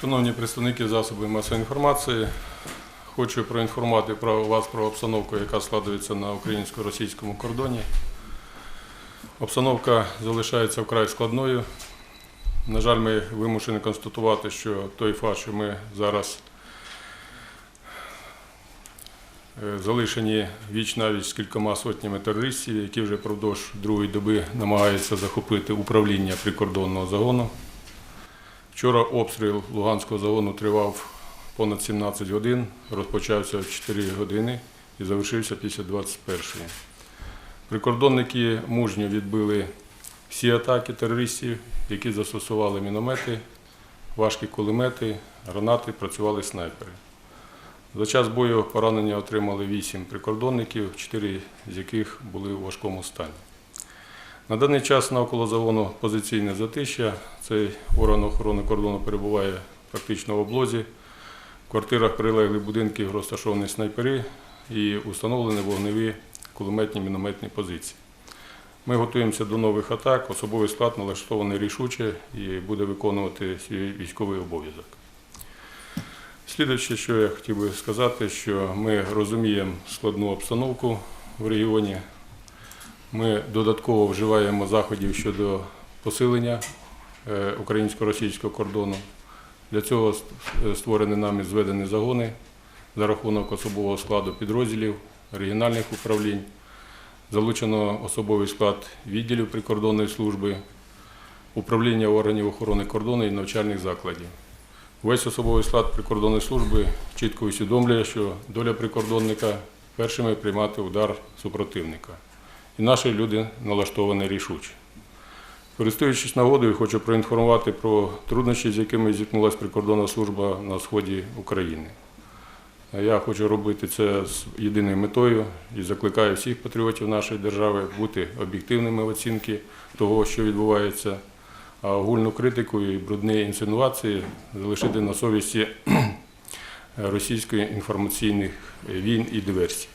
Шановні представники засобів масової інформації, хочу проінформувати про вас про обстановку, яка складається на українсько-російському кордоні. Обстановка залишається вкрай складною. На жаль, ми вимушені констатувати, що той факт, що ми зараз е, залишені віч навіть з кількома сотнями терористів, які вже впродовж другої доби намагаються захопити управління прикордонного загону. Вчора обстріл Луганського загону тривав понад 17 годин, розпочався в 4 години і завершився після 21-ї. Прикордонники мужньо відбили всі атаки терористів, які застосували міномети, важкі кулемети, гранати, працювали снайпери. За час бою поранення отримали 8 прикордонників, 4 з яких були в важкому стані. На даний час навколо загону позиційне затища. Цей орган охорони кордону перебуває практично в облозі. В квартирах прилеглих будинків розташовані снайпери і установлені вогневі кулеметні мінометні позиції. Ми готуємося до нових атак. Особовий склад налаштований рішуче і буде виконувати свій військовий обов'язок. Слідуюче, що я хотів би сказати, що ми розуміємо складну обстановку в регіоні. Ми додатково вживаємо заходів щодо посилення е, українсько-російського кордону. Для цього створені нами зведені загони за рахунок особового складу підрозділів, регіональних управлінь. Залучено особовий склад відділів прикордонної служби, управління органів охорони кордону і навчальних закладів. Весь особовий склад прикордонної служби чітко усвідомлює, що доля прикордонника першими приймати удар супротивника. І наші люди налаштовані рішуче. Користуючись нагодою, хочу проінформувати про труднощі, з якими зіткнулася прикордонна служба на сході України. Я хочу робити це з єдиною метою і закликаю всіх патріотів нашої держави бути об'єктивними в оцінці того, що відбувається, а огульну критику і брудні інсинуації залишити на совісті російської інформаційних війн і диверсій.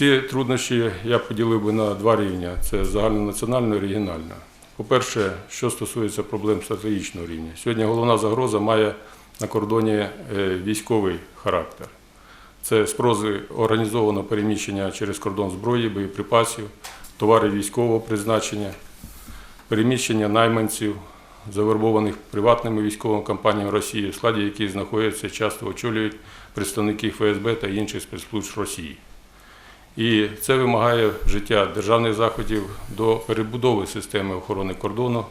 Ці труднощі я поділив би на два рівня: це загальнонаціонально і регіонально. По-перше, що стосується проблем стратегічного рівня, сьогодні головна загроза має на кордоні е, військовий характер. Це спрози організованого переміщення через кордон зброї, боєприпасів, товарів військового призначення, переміщення найманців, завербованих приватними військовими компаніями Росії, в складі яких знаходяться часто очолюють представники ФСБ та інших спецслужб Росії. І це вимагає вжиття державних заходів до перебудови системи охорони кордону,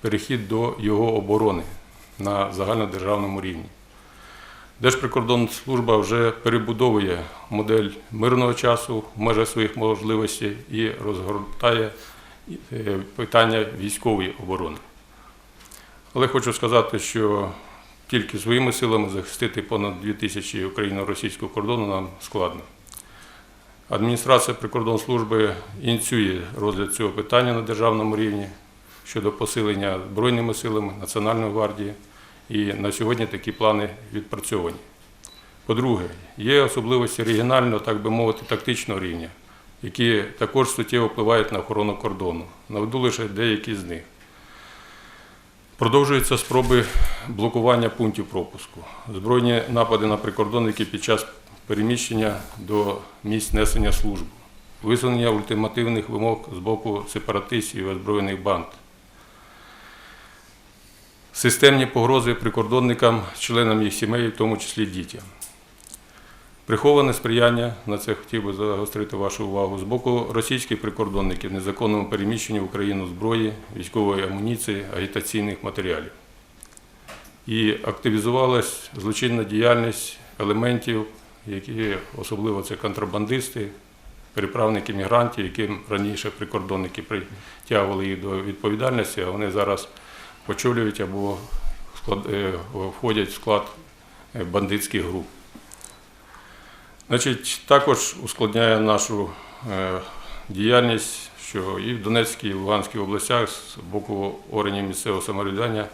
перехід до його оборони на загальнодержавному рівні. Держприкордонслужба вже перебудовує модель мирного часу в межах своїх можливостей і розгортає е, питання військової оборони. Але хочу сказати, що тільки своїми силами захистити понад 2000 україно-російського кордону нам складно. Адміністрація прикордонслужби ініціює розгляд цього питання на державному рівні щодо посилення Збройними силами Національної гвардії. І на сьогодні такі плани відпрацьовані. По-друге, є особливості регіонального, так би мовити, тактичного рівня, які також суттєво впливають на охорону кордону. Наведу лише деякі з них. Продовжуються спроби блокування пунктів пропуску, збройні напади на прикордонники під час переміщення до місць несення служби, висунення ультимативних вимог з боку сепаратистів і озброєних банд, системні погрози прикордонникам, членам їх сімей, в тому числі дітям. Приховане сприяння, на це хотів би загострити вашу увагу, з боку російських прикордонників незаконному переміщенню в Україну зброї, військової амуніції, агітаційних матеріалів. І активізувалась злочинна діяльність елементів, які особливо це контрабандисти, переправники мігрантів, яким раніше прикордонники притягували їх до відповідальності, а вони зараз очолюють або е, входять в склад е, бандитських груп. Значить, також ускладняє нашу е, діяльність, що і в Донецькій, і в Луганській областях з боку органів місцевого самоврядування,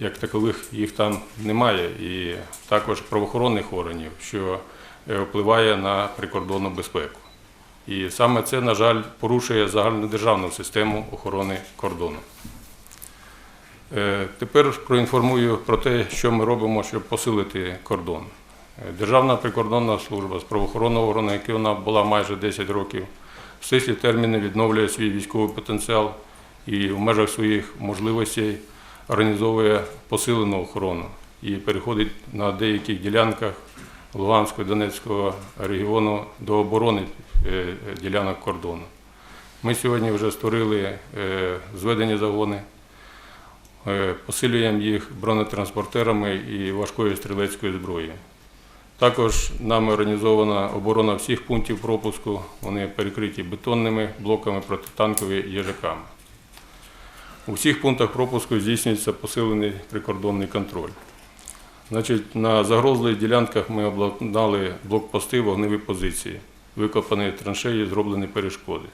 як такових їх там немає, і також правоохоронних органів, що е, впливає на прикордонну безпеку. І саме це, на жаль, порушує загальнодержавну систему охорони кордону. Е, Тепер проінформую про те, що ми робимо, щоб посилити кордон. Е, Державна прикордонна служба з правоохоронного органу, який вона була майже 10 років, в стислі терміни відновлює свій військовий потенціал і в межах своїх можливостей організовує посилену охорону і переходить на деяких ділянках Луганського і Донецького регіону до оборони е, ділянок кордону. Ми сьогодні вже створили е, зведені загони, е, посилюємо їх бронетранспортерами і важкою стрілецькою зброєю. Також нами організована оборона всіх пунктів пропуску. Вони перекриті бетонними блоками протитанкові їжаками. У всіх пунктах пропуску здійснюється посилений прикордонний контроль. Значить, на загрозливих ділянках ми обладнали блокпости, вогневі позиції, викопані траншеї, зроблені перешкоди.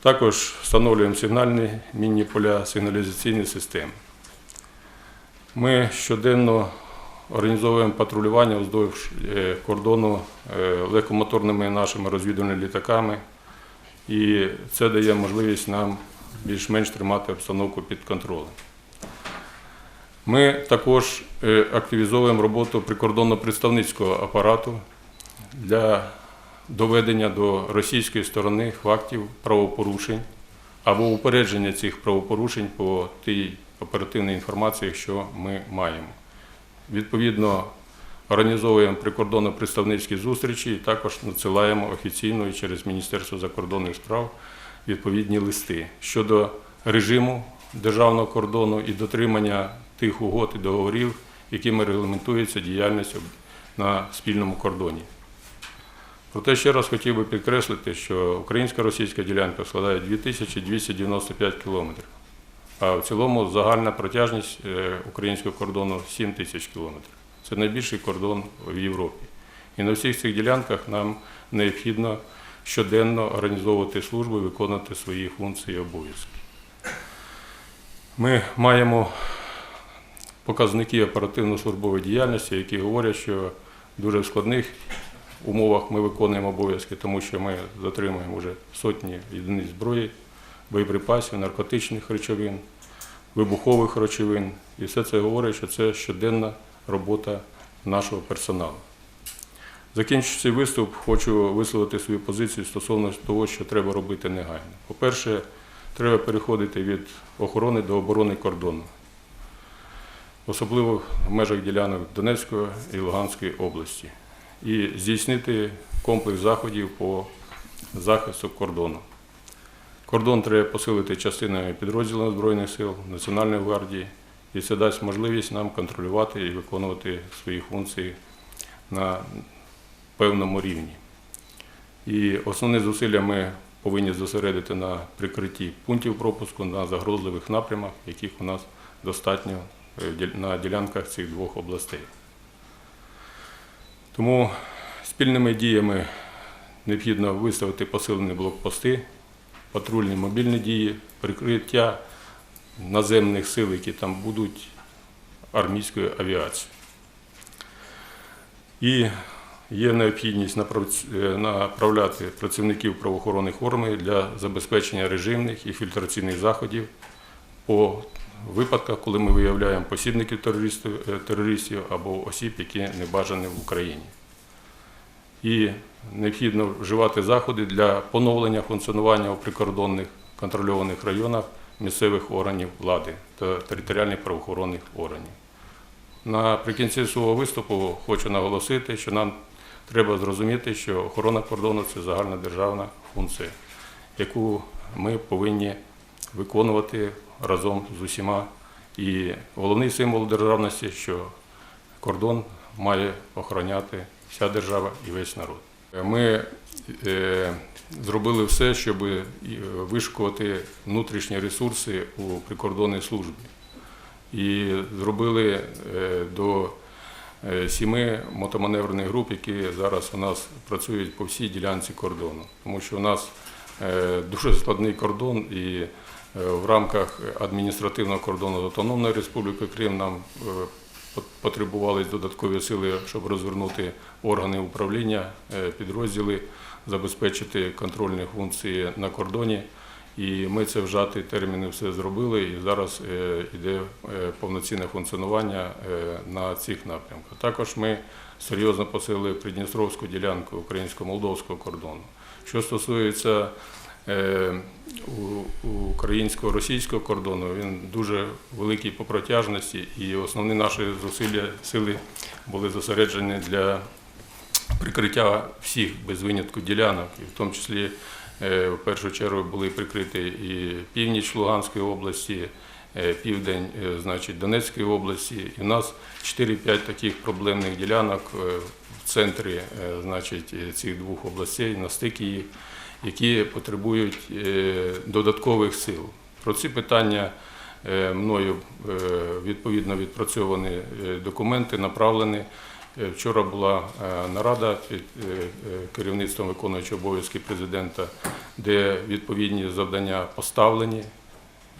Також встановлюємо сигнальні мінні поля, сигналізаційні системи. Ми щоденно організовуємо патрулювання вздовж е, кордону е, легкомоторними нашими розвідувальними літаками, і це дає можливість нам більш-менш тримати обстановку під контролем. Ми також е, активізовуємо роботу прикордонно-представницького апарату для доведення до російської сторони фактів правопорушень або упередження цих правопорушень по тій оперативній інформації, що ми маємо. Відповідно, організовуємо прикордонно-представницькі зустрічі і також надсилаємо офіційно і через Міністерство закордонних справ відповідні листи щодо режиму державного кордону і дотримання тих угод і договорів, якими регламентується діяльність на спільному кордоні. Проте ще раз хотів би підкреслити, що українсько-російська ділянка складає 2295 кілометрів, а в цілому загальна протяжність е, українського кордону 7 тисяч кілометрів. Це найбільший кордон в Європі. І на всіх цих ділянках нам необхідно щоденно організовувати службу і виконувати свої функції і обов'язки. Ми маємо показники оперативно-службової діяльності, які говорять, що в дуже складних умовах ми виконуємо обов'язки, тому що ми затримуємо вже сотні єдиниць зброї, боєприпасів, наркотичних речовин, вибухових речовин. І все це говорить, що це щоденна робота нашого персоналу. Закінчуючи цей виступ, хочу висловити свою позицію стосовно того, що треба робити негайно. По-перше, треба переходити від охорони до оборони кордону, особливо в межах ділянок Донецької і Луганської області, і здійснити комплекс заходів по захисту кордону. Кордон треба посилити частинами підрозділів Збройних сил, Національної гвардії, і це дасть можливість нам контролювати і виконувати свої функції на певному рівні. І основні зусилля ми повинні зосередити на прикритті пунктів пропуску на загрозливих напрямах, яких у нас достатньо е, на ділянках цих двох областей. Тому спільними діями необхідно виставити посилені блокпости, патрульні мобільні дії, прикриття наземних сил, які там будуть армійською авіацією. І є необхідність е, направляти працівників правоохоронних органів для забезпечення режимних і фільтраційних заходів по випадках, коли ми виявляємо посібників е, терористів або осіб, які не бажані в Україні. І необхідно вживати заходи для поновлення функціонування у прикордонних контрольованих районах місцевих органів влади та територіальних правоохоронних органів. Наприкінці свого виступу хочу наголосити, що нам треба зрозуміти, що охорона кордону це загальнодержавна функція, яку ми повинні виконувати разом з усіма. І головний символ державності, що кордон має охороняти вся держава і весь народ. Ми е, зробили все, щоб е, вишукувати внутрішні ресурси у прикордонній службі. І зробили е, до сіми мотоманеврених груп, які зараз у нас працюють по всій ділянці кордону. Тому що у нас е, дуже складний кордон, і е, в рамках адміністративного кордону з Автономної Республіки Крим нам е, пот- потребувались додаткові сили, щоб розвернути органи управління, е, підрозділи, забезпечити контрольні функції на кордоні. І ми це вжаті терміни все зробили, і зараз е, йде е, повноцінне функціонування е, на цих напрямках. Також ми серйозно посилили Придністровську ділянку українсько-молдовського кордону. Що стосується е, українсько-російського кордону, він дуже великий по протяжності, і основні наші зусилля сили були зосереджені для прикриття всіх без винятку ділянок, і в тому числі е, в першу чергу були прикриті і північ Луганської області, е, південь е, значить, Донецької області. І в нас 4-5 таких проблемних ділянок е, в центрі е, значить, е, цих двох областей, на стикі їх, які потребують е, додаткових сил. Про ці питання е, мною е, відповідно відпрацьовані е, документи, направлені. Е, Вчора була е, нарада під е, керівництвом виконуючого обов'язки президента, де відповідні завдання поставлені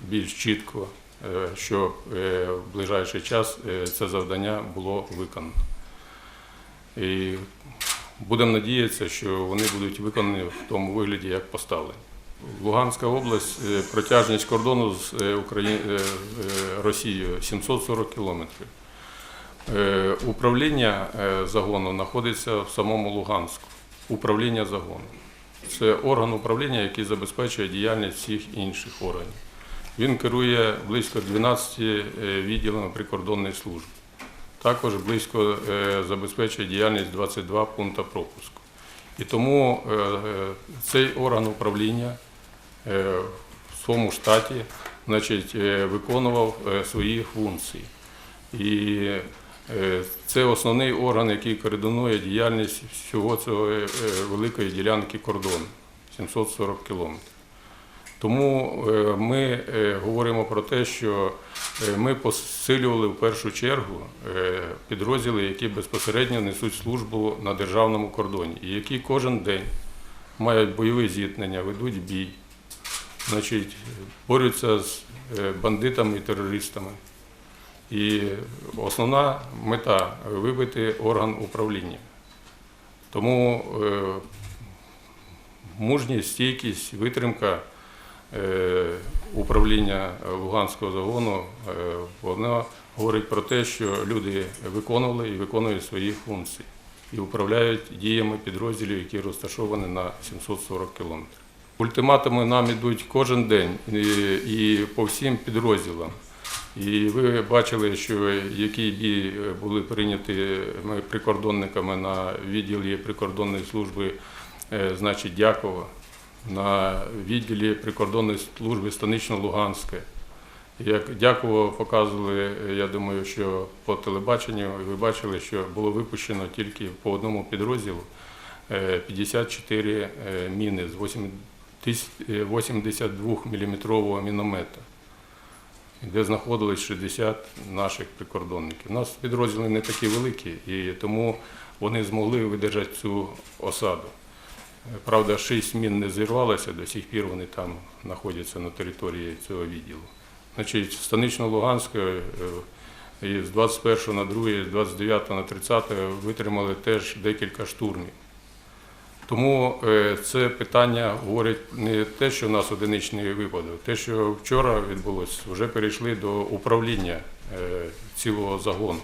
більш чітко, щоб в ближайший час це завдання було виконано. І будемо надіятися, що вони будуть виконані в тому вигляді, як поставлені. Луганська область, протяжність кордону з Росією 740 кілометрів. Е, Управління е, загону знаходиться в самому Луганську. Управління загону. Це орган управління, який забезпечує діяльність всіх інших органів. Він керує близько 12 е, відділами прикордонної служби. Також близько забезпечує діяльність 22 пункти пропуску. І тому цей орган управління в своєму штаті значить, виконував свої функції. І це основний орган, який координує діяльність всього цього е, е, великої ділянки кордону 740 кілометрів. Тому е, ми е, говоримо про те, що е, ми посилювали в першу чергу е, підрозділи, які безпосередньо несуть службу на державному кордоні, і які кожен день мають бойові зіткнення, ведуть бій, значить, борються з е, бандитами і терористами. І основна мета вибити орган управління. Тому е, мужність, стійкість, витримка е, управління Луганського загону, е, вона говорить про те, що люди виконували і виконують свої функції і управляють діями підрозділів, які розташовані на 740 кілометрів. Ультиматуми нам ідуть кожен день і по всім підрозділам. І ви бачили, що які дії були прийняті прикордонниками на відділі прикордонної служби, е, значить, Дякова, на відділі прикордонної служби Станично-Луганське. Як Дяково показували, е, я думаю, що по телебаченню ви бачили, що було випущено тільки по одному підрозділу е, 54 е, міни з 82 мм міномета де знаходились 60 наших прикордонників. У нас підрозділи не такі великі, і тому вони змогли видержати цю осаду. Правда, шість мін не зірвалося, до сих пір вони там знаходяться на території цього відділу. Значить, Станично-Луганське е, з 21 на 2, з 29 на 30 витримали теж декілька штурмів. Тому е, це питання говорить не те, що в нас одиничний випадок, те, що вчора відбулося, вже перейшли до управління е, цілого загону.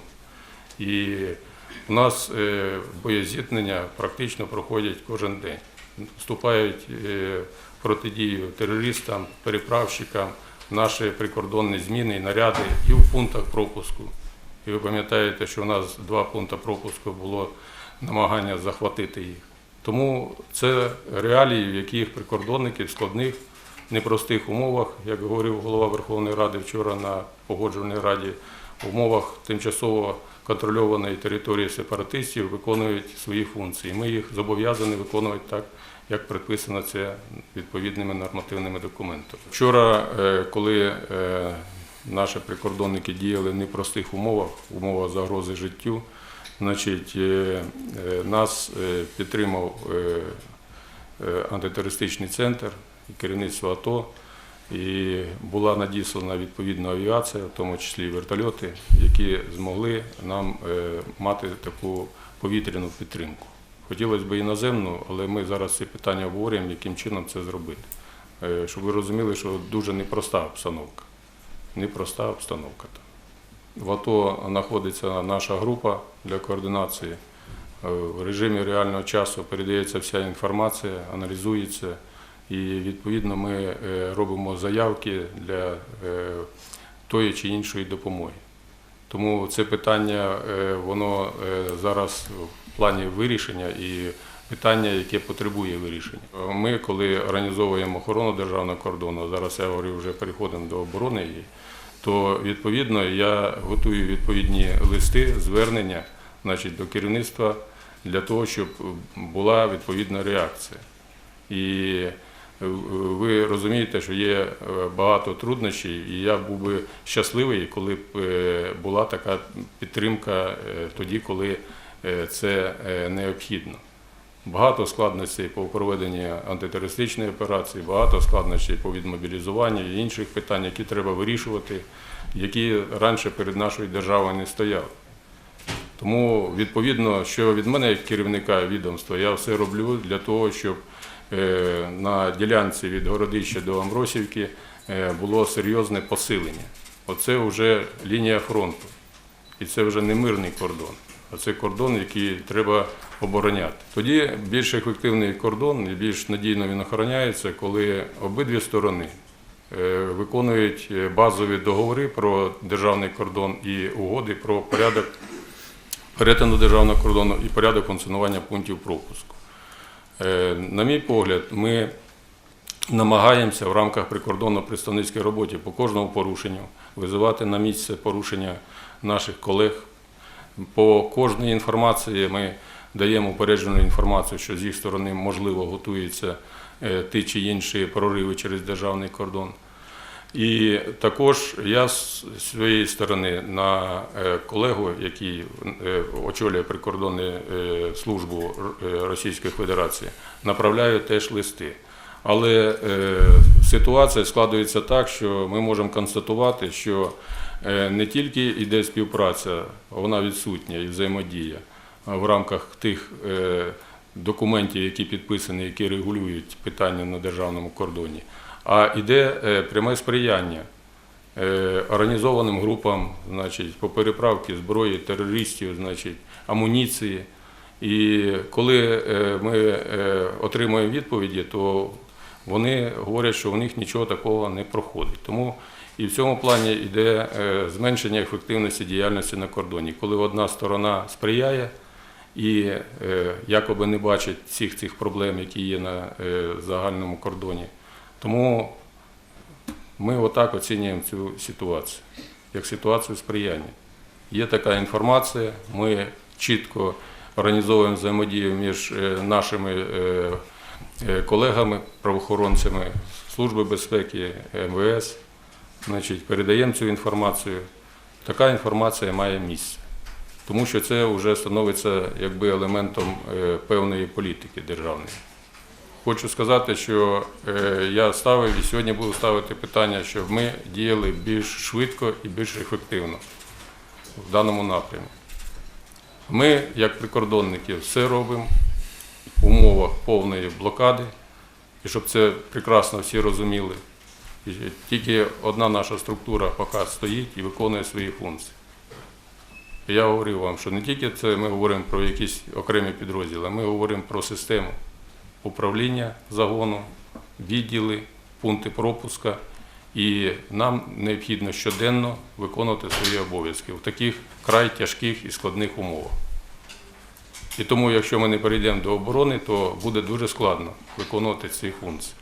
І у нас е, боєзіткнення практично проходять кожен день. Вступають протидію терористам, переправщикам, наші прикордонні зміни і наряди і в пунктах пропуску. І ви пам'ятаєте, що у нас два пункти пропуску було намагання захватити їх. Тому це реалії, в яких прикордонники в складних, непростих умовах, як говорив голова Верховної Ради вчора на погоджувальній раді, в умовах тимчасово контрольованої території сепаратистів виконують свої функції. Ми їх зобов'язані виконувати так, як предписано це відповідними нормативними документами. Вчора, е, коли е, наші прикордонники діяли в непростих умовах, умовах загрози життю, Значить, е, е, нас е, підтримав антитерористичний центр і керівництво АТО, і була надіслана відповідна авіація, в тому числі вертольоти, які змогли нам мати таку повітряну підтримку. Хотілося б і наземну, але ми зараз це питання обговорюємо, яким чином це зробити. щоб ви розуміли, що дуже непроста обстановка. Непроста обстановка. В АТО знаходиться наша група для координації. Е, В режимі реального часу передається вся інформація, аналізується, і відповідно ми е, робимо заявки для е, тої чи іншої допомоги. Тому це питання воно зараз в плані вирішення і питання, яке потребує вирішення. Ми, коли організовуємо охорону державного кордону, зараз я говорю, вже переходимо до оборони то відповідно я готую відповідні листи, звернення значить, до керівництва для того, щоб була відповідна реакція. І е, ви розумієте, що є е, багато труднощів, і я був би щасливий, коли б е, була така підтримка тоді, коли це необхідно. Багато складностей по проведенні антитерористичної операції, багато складностей по відмобілізуванню і інших питань, які треба вирішувати, які раніше перед нашою державою не стояли. Тому, відповідно, що від мене, як керівника відомства, я все роблю для того, щоб е, на ділянці від Городища до Амросівки е, було серйозне посилення. Оце вже лінія фронту. І це вже не мирний кордон, а це кордон, який треба обороняти. Тоді більш ефективний кордон і більш надійно він охороняється, коли обидві сторони е, виконують е, базові договори про державний кордон і угоди про порядок перетину державного кордону і порядок функціонування пунктів пропуску. Е, На мій погляд, ми намагаємося в рамках прикордонно-представницької роботи по кожному порушенню визивати на місце порушення наших колег. По кожній інформації ми даємо упереджену інформацію, що з їх сторони можливо готуються е, ті чи інші прориви через державний кордон. І також я з своєї сторони на е, колегу, який е, очолює прикордонну службу Російської Федерації, направляю теж листи. Але ситуація складується так, що ми можемо констатувати, що не тільки йде співпраця, вона відсутня і взаємодія в рамках тих е, документів, які підписані, які регулюють питання на державному кордоні, а йде е, пряме сприяння е, організованим групам, значить, по переправці зброї, терористів, значить, амуніції. І коли е, ми е, отримуємо відповіді, то вони говорять, що у них нічого такого не проходить. Тому і в цьому плані йде е, зменшення ефективності діяльності на кордоні, коли одна сторона сприяє і е, якоби не бачить всіх цих проблем, які є на е, загальному кордоні. Тому ми отак оцінюємо цю ситуацію, як ситуацію сприяння. Є така інформація, ми чітко організовуємо взаємодію між нашими колегами, правоохоронцями Служби безпеки, МВС. Значить, передаємо цю інформацію. Така інформація має місце, тому що це вже становиться якби елементом е, певної політики державної. Хочу сказати, що е, я ставив і сьогодні буду ставити питання, щоб ми діяли більш швидко і більш ефективно в даному напрямі. Ми, як прикордонники, все робимо в умовах повної блокади, і щоб це прекрасно всі розуміли. Тільки одна наша структура поки стоїть і виконує свої функції. Я говорив вам, що не тільки це ми говоримо про якісь окремі підрозділи, ми говоримо про систему управління загону, відділи, пункти пропуска. І нам необхідно щоденно виконувати свої обов'язки в таких край тяжких і складних умовах. І тому, якщо ми не перейдемо до оборони, то буде дуже складно виконувати ці функції.